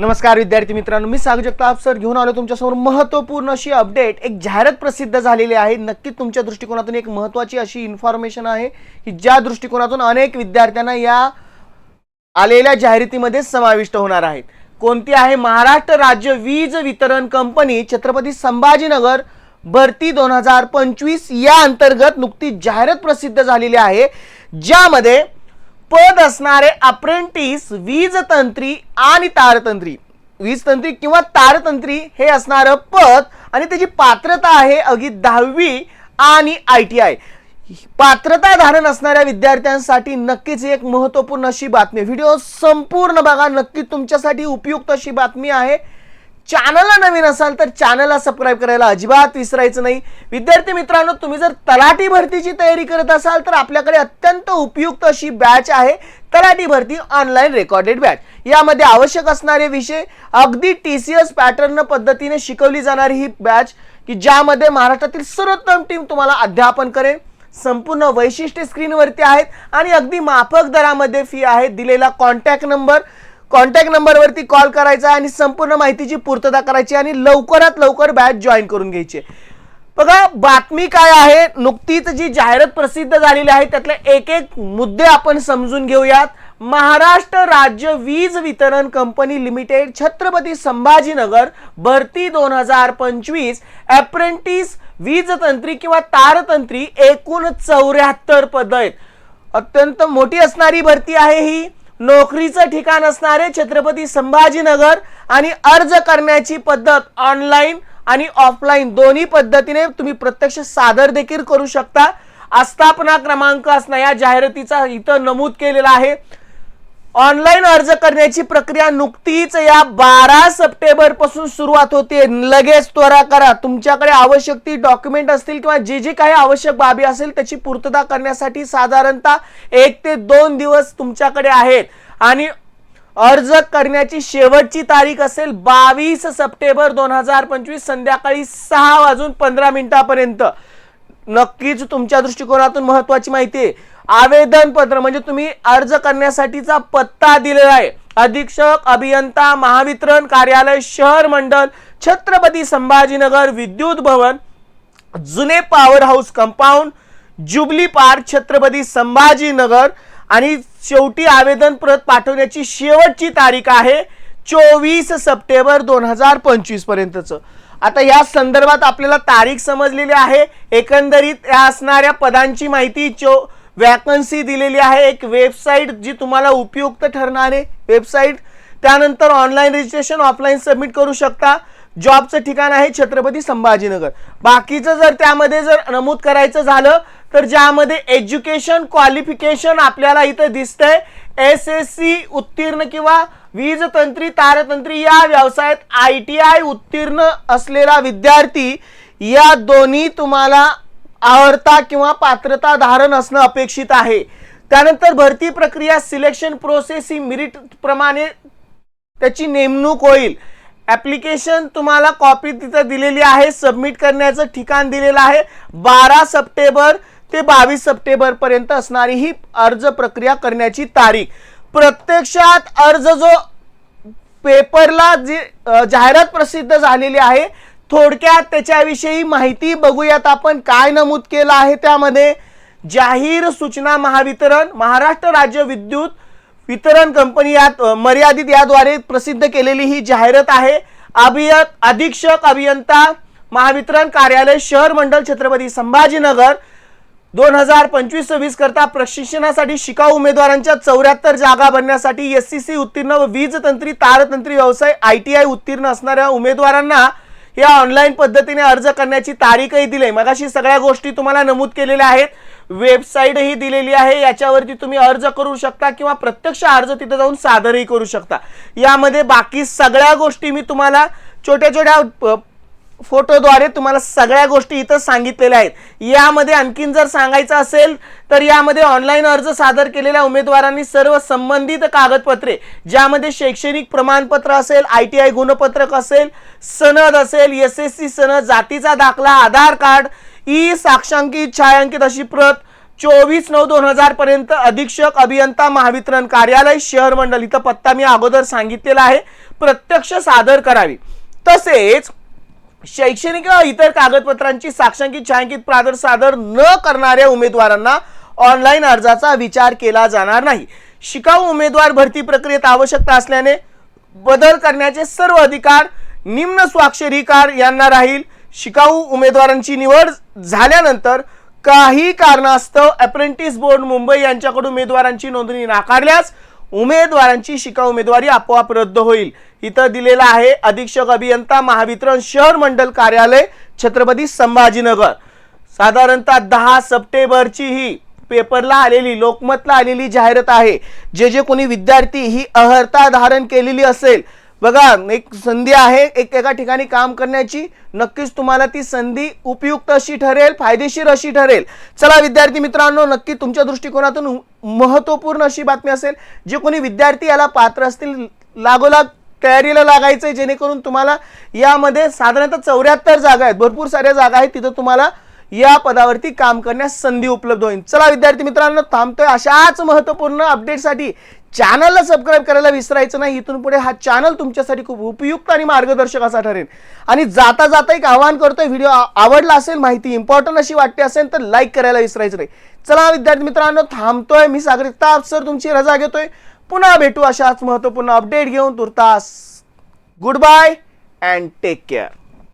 नमस्कार विद्यार्थी मित्रांनो. मी सागर जगताप सर घेऊन आलो तुमच्यासमोर महत्त्वपूर्ण अशी अपडेट एक जाहिरात प्रसिद्ध झालेली आहे. नक्कीच तुमच्या दृष्टिकोनातून एक महत्त्वाची अशी इन्फॉर्मेशन आहे की ज्या दृष्टिकोनातून अनेक विद्यार्थ्यांना या आलेल्या जाहिरातीमध्ये समाविष्ट होणार आहेत. कोणती आहे? महाराष्ट्र राज्य वीज वितरण कंपनी छत्रपती संभाजीनगर भरती दोन हजार पंचवीस या अंतर्गत नुकतीच जाहिरात प्रसिद्ध झालेली आहे. ज्यामध्ये पद असणारे अप्रेंटिस वीज तंत्री आणि तारतंत्री. वीज तंत्री किंवा तारतंत्री हे असणारं पद आणि त्याची पात्रता आहे अगदी दहावी आणि आय टी आय पात्रता धारण असणाऱ्या विद्यार्थ्यांसाठी नक्कीच एक महत्त्वपूर्ण अशी बातमी व्हिडिओ संपूर्ण बघा नक्की तुमच्यासाठी उपयुक्त अशी बातमी आहे. चॅनलला नवीन असाल तर चॅनलला सबस्क्राईब करायला अजिबात विसरायचं नाही. विद्यार्थी मित्रांनो तुम्ही जर तलाठी भरतीची तयारी करत असाल तर आपल्याकडे अत्यंत उपयुक्त अशी बॅच आहे तलाठी भरती ऑनलाईन रेकॉर्डेड बॅच. यामध्ये आवश्यक असणारे विषय अगदी टी सी एस पॅटर्न पद्धतीने शिकवली जाणारी ही बॅच की ज्यामध्ये महाराष्ट्रातील सर्वोत्तम टीम तुम्हाला अध्यापन करेल. संपूर्ण वैशिष्ट्ये स्क्रीनवरती आहेत आणि अगदी माफक दरामध्ये फी आहे. दिलेला कॉन्टॅक्ट नंबर कॉन्टॅक्ट नंबरवरती कॉल करायचा आणि संपूर्ण माहितीची पूर्तता करायची आणि लवकरात लवकर बॅच जॉईन करून घ्यायची. बघा बातमी काय आहे? नुकतीच जी जाहिरात प्रसिद्ध झालेली आहे त्यातले एक एक मुद्दे आपण समजून घेऊयात. महाराष्ट्र राज्य वीज वितरण कंपनी लिमिटेड छत्रपती संभाजीनगर भरती दोन हजार पंचवीस अप्रेंटिस वीज तंत्री किंवा तारतंत्री एकूण चौऱ्याहत्तर पद आहेत. अत्यंत मोठी असणारी भरती आहे ही. नोकरीचं ठिकाण असणारे छत्रपती संभाजीनगर आणि अर्ज करण्याची पद्धत ऑनलाईन आणि ऑफलाईन दोन्ही पद्धतीने तुम्ही प्रत्यक्ष सादर देखील करू शकता. आस्थापना क्रमांक असणं या जाहिरातीचा इथं नमूद केलेला आहे. ऑनलाईन अर्ज करण्याची प्रक्रिया नुकतीच या बारा सप्टेंबरपासून सुरुवात होते. लगेच त्वरा करा. तुमच्याकडे आवश्यक ती डॉक्युमेंट असतील किंवा जे जे काही आवश्यक बाबी असेल त्याची पूर्तता करण्यासाठी साधारणतः एक ते दोन दिवस तुमच्याकडे आहेत. आणि अर्ज करण्याची शेवटची तारीख असेल बावीस सप्टेंबर दोन हजार पंचवीस संध्याकाळी सहा वाजून पंधरा मिनिटापर्यंत. नक्कीच तुमच्या दृष्टिकोनातून महत्वाची माहिती आहे. आवेदन पत्र म्हणजे तुम्ही अर्ज करण्यासाठीचा पत्ता दिलेला आहे. अधीक्षक अभियंता महावितरण कार्यालय शहर मंडळ छत्रपती संभाजीनगर विद्युत भवन जुने power house compound jubilee park Chhatrapati Sambhajinagar आणि शेवटी आवेदन प्रत पाठवण्याची शेवटची तारीख आहे चोवीस सप्टेंबर दोन हजार पंचवीस पर्यंतचं. आता या संदर्भात आपल्याला तारीख समजलेली आहे. एकंदरीत या असणाऱ्या पदांची माहिती चो वॅकन्सी दिलेली आहे एक वेबसाईट जी तुम्हाला उपयुक्त ठरणार आहे. वेबसाईट त्यानंतर ऑनलाईन रजिस्ट्रेशन ऑफलाईन सबमिट करू शकता. जॉबचं ठिकाण आहे छत्रपती संभाजीनगर. बाकीचं जर त्यामध्ये जर नमूद करायचं झालं तर ज्यामध्ये एज्युकेशन क्वालिफिकेशन आपल्याला इथं दिसतंय. एस एस सी उत्तीर्ण किंवा वीज तंत्री तारतंत्री या व्यवसायात आय टी आय उत्तीर्ण असलेला विद्यार्थी या दोन्ही तुम्हाला आवडता किंवा पात्रता धारण असणं अपेक्षित आहे. त्यानंतर भरती प्रक्रिया सिलेक्शन प्रोसेस ही मिरिट प्रमाणे त्याची नेमणूक होईल. ॲप्लिकेशन तुम्हाला कॉपी तिथं दिलेली आहे सबमिट करण्याचं ठिकाण दिलेलं आहे. बारा सप्टेंबर ते बावीस सप्टेंबरपर्यंत असणारी ही अर्ज प्रक्रिया करण्याची तारीख. प्रत्यक्षात अर्ज जो पेपरला जी जाहिरात प्रसिद्ध झालेली आहे थोडक्यात त्याच्याविषयी माहिती बघूयात आपण काय नमूद केलं आहे त्यामध्ये. जाहीर सूचना महावितरण महाराष्ट्र राज्य विद्युत वितरण कंपनी यात मर्यादित याद्वारे प्रसिद्ध केलेली ही जाहिरात आहे. अभियत अधीक्षक अभियंता महावितरण कार्यालय शहर मंडल छत्रपती संभाजीनगर. दोन हजार पंचवीस सव्वीस करता प्रशिक्षणासाठी शिकाऊ उमेदवारांच्या चौऱ्याहत्तर जागा भरण्यासाठी एस सी सी उत्तीर्ण व वीज तंत्री तारतंत्री व्यवसाय आय टी आय उत्तीर्ण असणाऱ्या उमेदवारांना या ऑनलाईन पद्धतीने अर्ज करण्याची तारीखही दिली. आहे मगाशी सगळ्या गोष्टी तुम्हाला नमूद केलेल्या आहेत. वेबसाईटही दिलेली आहे. याच्यावरती तुम्ही अर्ज करू शकता किंवा प्रत्यक्ष अर्ज तिथे जाऊन सादरही करू शकता. यामध्ये बाकी सगळ्या गोष्टी मी तुम्हाला छोट्या छोट्या फोटोद्वारे तुम्हाला सगळ्या गोष्टी इथं सांगितलेल्या आहेत. यामध्ये आणखीन जर सांगायचं असेल तर यामध्ये ऑनलाईन अर्ज सादर केलेल्या उमेदवारांनी सर्व संबंधित कागदपत्रे ज्यामध्ये शैक्षणिक प्रमाणपत्र असेल आय टी आय गुणपत्रक असेल सनद असेल एस एस सी सनद जातीचा दाखला आधार कार्ड ई साक्षांकित छायांकित अशी प्रत चोवीस नऊ दोन हजार पर्यंत अधीक्षक अभियंता महावितरण कार्यालय शहर मंडळ इथं पत्ता मी अगोदर सांगितलेला आहे. प्रत्यक्ष सादर करावी. तसेच शैक्षणिक किंवा इतर कागदपत्रांची साक्षांकित छायांकित प्रादर सादर न करणाऱ्या उमेदवारांना ऑनलाईन अर्जाचा विचार केला जाणार नाही. शिकाऊ उमेदवार भरती प्रक्रियेत आवश्यकता असल्याने बदल करण्याचे सर्व अधिकार निम्न स्वाक्षरीकार यांना राहील. शिकाऊ उमेदवारांची निवड झाल्यानंतर काही कारणास्तव अप्रेंटिस बोर्ड मुंबई यांच्याकडून उमेदवारांची नोंदणी नाकारल्यास उमेदवारांची शिका उमेदवारी आपोआप रद्द होईल. इथं दिलेला आहे अधीक्षक अभियंता महावितरण शहर मंडल कार्यालय छत्रपती संभाजीनगर. साधारणतः दहा सप्टेंबरची ही पेपरला आलेली लोकमतला आलेली जाहिरात आहे. जे जे कोणी विद्यार्थी ही अहर्ता धारण केलेली असेल बघा एक संधी आहे एक एका ठिकाणी काम करण्याची. नक्कीच तुम्हाला ती संधी उपयुक्त अशी ठरेल फायदेशीर अशी ठरेल. चला विद्यार्थी मित्रांनो नक्की तुमच्या दृष्टिकोनातून महत्त्वपूर्ण अशी बातमी असेल जे कोणी विद्यार्थी याला पात्र असतील लागोलाग तयारीला लागायचंय जेणेकरून तुम्हाला यामध्ये साधारणतः चौऱ्याहत्तर जागा आहेत भरपूर साऱ्या जागा आहेत तिथं तुम्हाला या पदावरती काम करण्यास संधी उपलब्ध होईल. चला विद्यार्थी मित्रांनो थांबतोय अशाच महत्त्वपूर्ण अपडेटसाठी चॅनलला सबस्क्राईब करायला विसरायचं नाही इथून पुढे हा चॅनल तुमच्यासाठी खूप उपयुक्त आणि मार्गदर्शक असा ठरेल. आणि जाता जाता एक आवाहन करतोय व्हिडिओ आवडला असेल माहिती इम्पॉर्टंट अशी वाटते असेल तर लाईक करायला विसरायचं नाही. चला विद्यार्थी मित्रांनो थांबतोय मी सागरिकता सर तुमची रजा घेतोय. पुन्हा भेटू अशाच महत्त्वपूर्ण अपडेट घेऊन तुर्तास good bye and take care